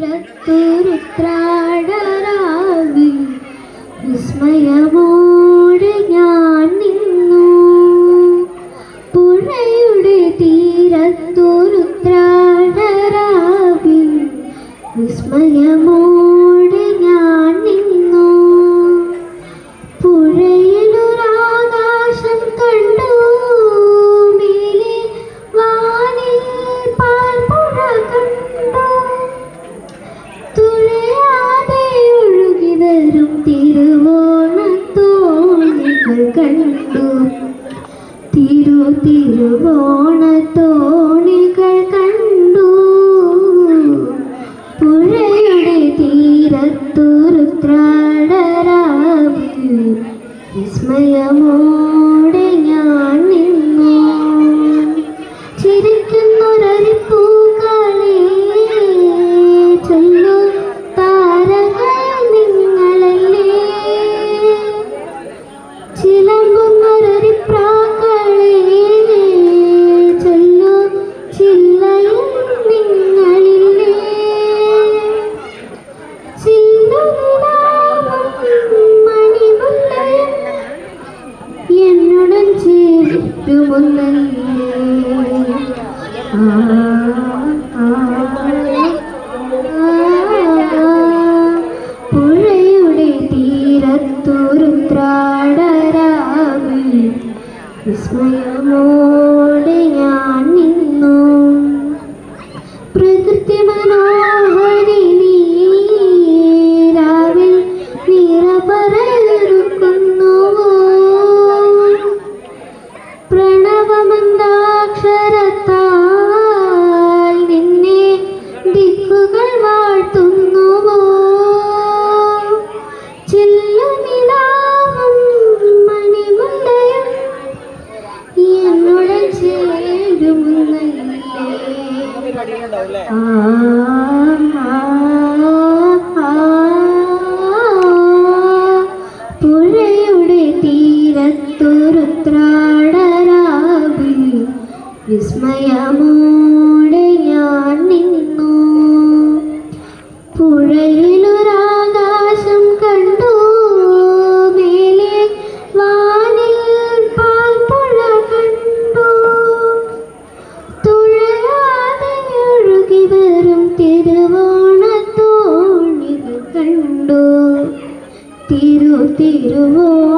പുറത്തൊരുത്രാടരാവിൽ വിസ്മയമോടെ ഞാൻ നിന്നു. പുഴയുടെ തീരത്തൊരുത്രാടരാവിൽ വിസ്മയ കണ്ടു. തിരു തിരുവോണത്തോണികൾ കണ്ടു. പുഴയുടെ തീരത്തു രുദ്രാടരാവിൽ വിസ്മയമോ പുഴയുടെ തീരത്തൊരുത്രാടരാവിൽ വിസ്മയമോടെ ഞാൻ പരിപാടികളുണ്ടാവും അല്ലേ പുഴയുടെ തീരത്തൊരുത്രാടരാവിൽ വിസ്മയമോ? திருவோ